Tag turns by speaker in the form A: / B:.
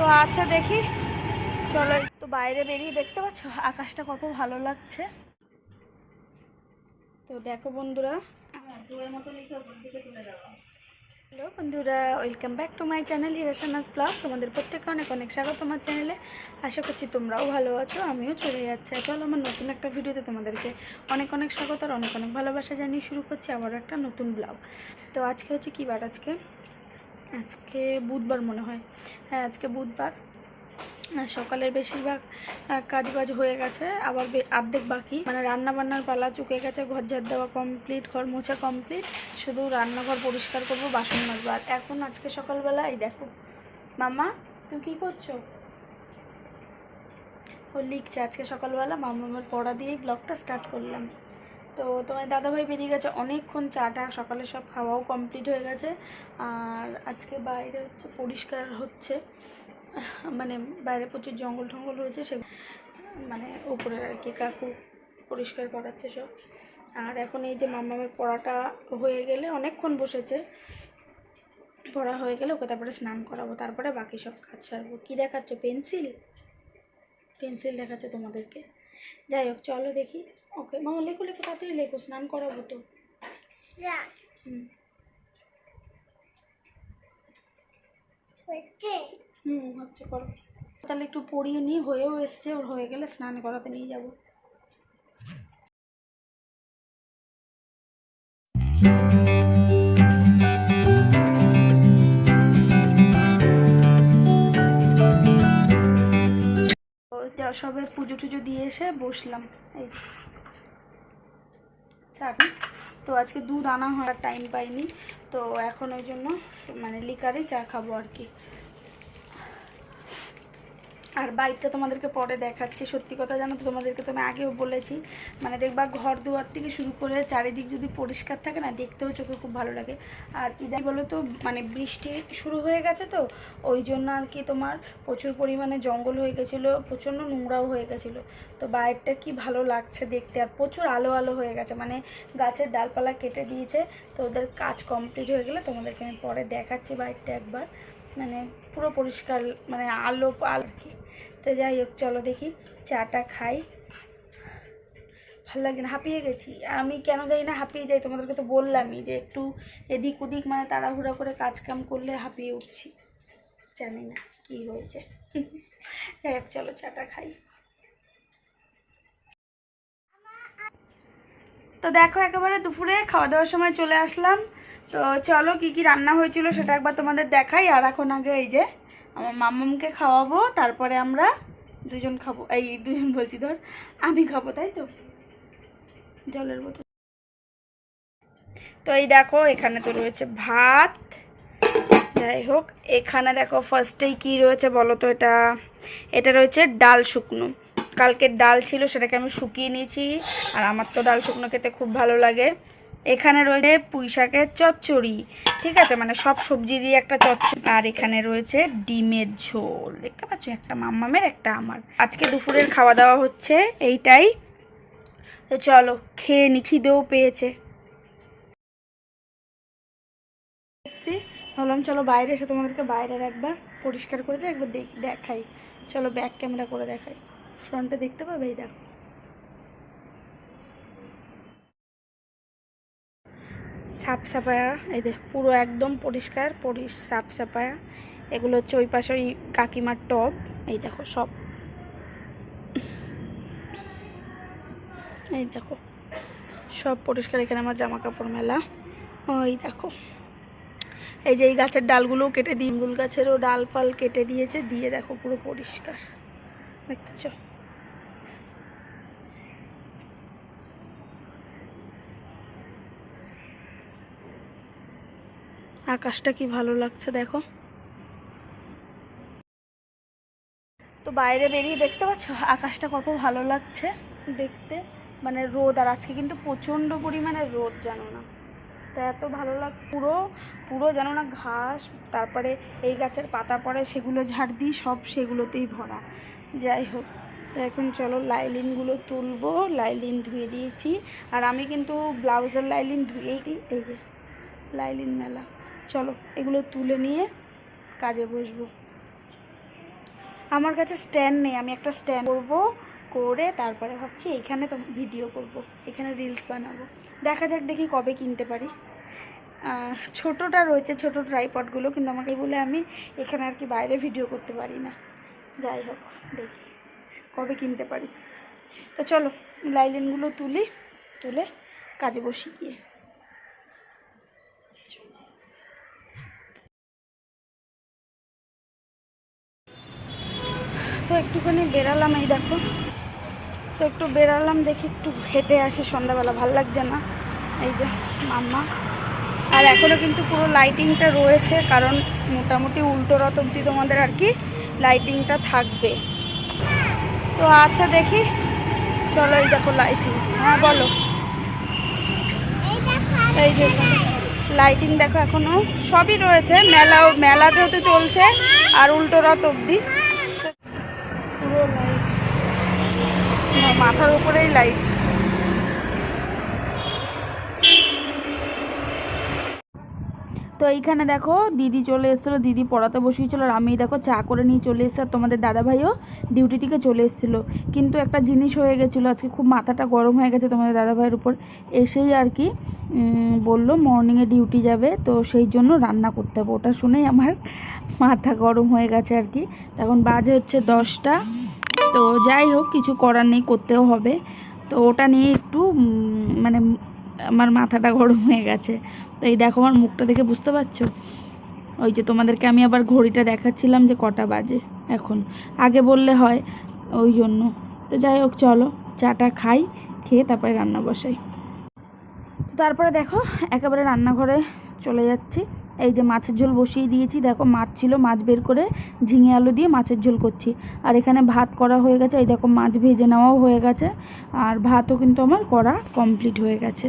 A: তো আচ্ছা দেখি। চলো একটু বাইরে বেরিয়ে দেখতে পাচ্ছ? আকাশটা কত ভালো লাগছে। তো দেখো বন্ধুরা। হ্যালো বন্ধুরা welcome back to my channel হিরাসানাস blog তোমাদের প্রত্যেককে অনেক অনেক স্বাগত আমার চ্যানেলে আশা করছি তোমরাও ভালো আছো, আমিও চলে যাচ্ছি। চলো আমার নতুন একটা ভিডিওতে তোমাদেরকে অনেক অনেক স্বাগত আর অনেক অনেক ভালোবাসা জানিয়ে শুরু করছি আবার একটা নতুন ব্লগ তো আজকে হচ্ছে কী বার আজকে? আজকে বুধবার মনে হয়। হ্যাঁ আজকে বুধবার। সকালের বেশিরভাগ আহ, কাজবাজ হয়ে গেছে আবার অর্ধেক বাকি। মানে রান্না বান্নার পালা চুকে গেছে ঘর ঝাড় দেওয়া কমপ্লিট ঘর মোছা কমপ্লিট শুধু রান্নাঘর পরিষ্কার করব বাসন মাজবো। আর এখন আজকে সকালবেলা এই দেখো মামা তুমি কী করছ? ও লিখছে আজকে সকালবেলা মামা আমার পড়া দিয়েই ব্লগটা স্টার্ট করলাম। তো তোমার দাদাভাই বেরিয়ে গেছে অনেকক্ষণ চাটা, সকালে সব খাওয়াও কমপ্লিট হয়ে গেছে। আর আজকে বাইরে হচ্ছে পরিষ্কার হচ্ছে। মানে বাইরে প্রচুর জঙ্গল টঙ্গল হয়েছে, সে মানে উপরে আর কি কাকু পরিষ্কার করাচ্ছে সব। আর এখন এই যে মামামের পড়াটা হয়ে গেলে অনেকক্ষণ বসেছে। পড়া হয়ে গেলে ওকে তারপরে স্নান করাবো, তারপরে বাকি সব কাজ সারবো। কী দেখাচ্ছ? পেন্সিল? পেন্সিল দেখাচ্ছে তোমাদেরকে। যাই হোক, চলো দেখি। ওকে মামা লেখো লেখো তাড়াতাড়ি লেখো স্নান করাবো তো। হুম। হুম হচ্ছে করো। তাহলে একটু পড়িয়ে নিই হয়েও এসছে ওর হয়ে গেলে স্নান করাতে নিয়ে যাব। সবে পুজো টুজো দিয়ে এসে বসলাম এই। আপনি তো আজকে দুধ আনা হওয়ার টাইম পাইনি। তো এখন ওই জন্য মানে লিকারে চা খাব আর কি। আর বাইকটা তোমাদেরকে পরে দেখাচ্ছি। সত্যি কথা জানো তো, তোমাদেরকে তো আমি আগেও বলেছি। মানে দেখবা ঘর দুয়ার থেকে শুরু করে চারিদিক যদি পরিষ্কার থাকে না, দেখতেও চোখে খুব ভালো লাগে। আর ইদাই বলো তো মানে বৃষ্টি শুরু হয়ে গেছে তো, ওই জন্য আর কি তোমার প্রচুর পরিমাণে জঙ্গল হয়ে গেছিল, প্রচণ্ড নোংরাও হয়ে গেছিল। তো বাইকটা কি ভালো লাগছে দেখতে, আর প্রচুর আলো আলো হয়ে গেছে। মানে গাছের ডালপালা কেটে দিয়েছে, তো ওদের কাজ কমপ্লিট হয়ে গেলে তোমাদেরকে আমি পরে দেখাচ্ছি বাইকটা একবার। মানে পুরো পরিষ্কার মানে আলো কি তো যাই হোক, চলো দেখি, চাটা খাই। ভালো লাগে না, হাঁপিয়ে গেছি। আমি কেন যাই না হাঁপিয়ে যাই, তোমাদেরকে তো বললামই যে একটু এদিক ওদিক মানে তাড়াহুড়া করে কাজ কাম করলে হাঁপিয়ে উঠছি। জানি না কি হয়েছে। যাই হোক, চলো চাটা খাই। তো দেখো, একেবারে দুপুরে খাওয়া দাওয়ার সময় চলে আসলাম। তো চলো, কি কি রান্না হয়েছিল সেটা একবার তোমাদের দেখাই। আর এখন আগে এই যে আমার মাম্মামকে খাওয়াবো, তারপরে আমরা দুজন খাব। এই দুজন বলছি ধর, আমি খাব, তাই তো? জলের বোতল। তো এই দেখো, এখানে তো রয়েছে ভাত। যাই হোক, এখানে দেখো ফার্স্টেই কি রয়েছে বলো তো এটা? এটা রয়েছে ডাল শুকনো। কালকের ডাল ছিল, সেটাকে আমি শুকিয়ে নিয়েছি, আর আমার তো ডাল শুকনো খেতে খুব ভালো লাগে। এখানে রয়েছে পুঁই শাকের চচ্চড়ি। ঠিক আছে? মানে সব সবজি দিয়ে একটা চচ্চড়ি। আর এখানে রয়েছে ডিমের ঝোল। দেখতে পাচ্ছ? একটা মাম্মামের, একটা আমার। আজকে দুপুরের খাওয়া দাওয়া হচ্ছে এইটাই। তো চলো, খেয়ে নি, খিদেও পেয়েছে। এসছি। ভাবলাম, চলো বাইরে এসে তোমাদেরকে বাইরের একবার পরিষ্কার করেছে একবার দেখ দেখাই। চলো ব্যাক ক্যামেরা করে দেখাই। ফ্রন্টে দেখতে পাবে? এই দেখো। সাপ সাপায়া এই দেখ পুরো একদম পরিষ্কার, পরিস সাপ সাপায়া এগুলো হচ্ছে ওই পাশে ওই কাকিমার টব, এই দেখো সব। এই দেখো, সব পরিষ্কার এখানে আমার জামা কাপড় মেলা। ওই দেখো, এই যে এই গাছের ডালগুলোও কেটে দিই ইমরুল গাছেরও ডাল ফাল কেটে দিয়েছে, দিয়ে দেখো পুরো পরিষ্কার। দেখতেছ? আকাশটা কি ভালো লাগছে দেখো। তো বাইরে বেরিয়ে দেখতে পাচ্ছ? আকাশটা কত ভালো লাগছে দেখতে। মানে রোদ, আর আজকে কিন্তু প্রচণ্ড পরিমাণে রোদ, জানো না। তো এত ভালো লাগ, পুরো পুরো জানো না ঘাস, তারপরে এই গাছের পাতা পড়ে, সেগুলো ঝাড় দিই, সব সেগুলোতেই ভরা। যাই হোক, তো এখন চলো লাইলিনগুলো তুলবো, লাইলিন ধুয়ে দিয়েছি। আর আমি কিন্তু ব্লাউজের লাইলিন ধুয়েই দিই, এই যে, লাইলিন মেলা। চলো, এগুলো তুলে নিয়ে কাজে বসবো। আমার কাছে স্ট্যান্ড নেই, আমি একটা স্ট্যান্ড করব, করে তারপরে ভাবছি এখানে তো ভিডিও করব, এখানে রিলস বানাবো। দেখা যাক, দেখি কবে কিনতে পারি। ছোটোটা রয়েছে, ছোটো ট্রাইপডগুলো কিন্তু আমাকে বলে আমি এখানে আর কি বাইরে ভিডিও করতে পারি না। যাই হোক, দেখি কবে কিনতে পারি। তো চলো লাইলেনগুলো তুলি, তুলে কাজে বসি গিয়ে তো একটুখানি বেরালাম এই দেখো। তো একটু বেরালাম দেখি একটু হেঁটে আসি সন্ধ্যাবেলা, ভালো লাগছে না। এই যে মাম্মা। আর এখনও কিন্তু পুরো লাইটিংটা রয়েছে, কারণ মোটামুটি উল্টো রত অব্দি তোমাদের আর কি লাইটিংটা থাকবে। তো আচ্ছা দেখি। চলো এই দেখো লাইটিং হ্যাঁ বলো। এই যে লাইটিং দেখো এখনও সবই রয়েছে, মেলাও, মেলা যেহেতু চলছে, আর উল্টো রথ অব্দি মাথার উপরেই লাইট তো এইখানে দেখো, দিদি চলে এসেছিল, দিদি পড়াতে বসিয়েছিল আর আমি দেখো চা করে নিয়ে চলে এসেছি আর তোমাদের দাদাভাইও ডিউটি থেকে চলে এসেছিল। কিন্তু একটা জিনিস হয়ে গেছিল, আজকে খুব মাথাটা গরম হয়ে গেছে তোমাদের দাদাভাইয়ের উপর। এসেই আর কি বলল মর্নিংয়ে ডিউটি যাবে, তো সেই জন্য রান্না করতে হবে। ওটা শুনেই আমার মাথা গরম হয়ে গেছে আর কি। তখন বাজে হচ্ছে দশটা। তো যাই হোক, কিছু করার নেই, করতেও হবে। তো ওটা নিয়ে একটু মানে আমার মাথাটা গরম হয়ে গেছে। তো এই দেখো আমার মুখটা দেখে বুঝতে পারছ? ওই যে তোমাদেরকে আমি আবার ঘড়িটা দেখাচ্ছিলাম যে কটা বাজে এখন। আগে বললে হয় ওই জন্য। তো যাই হোক, চলো, চাটা খাই, খেয়ে তারপরে রান্না বসাই। তারপরে দেখো, একেবারে রান্নাঘরে চলে যাচ্ছি। এই যে মাছের ঝোল বসিয়ে দিয়েছি। দেখো মাছ ছিল, মাছ বের করে ঝিঙে আলু দিয়ে মাছের ঝোল করছি। আর এখানে ভাত করা হয়ে গেছে। এই দেখো মাছ ভেজে নেওয়াও হয়ে গেছে। আর ভাতও কিন্তু আমার করা কমপ্লিট হয়ে গেছে।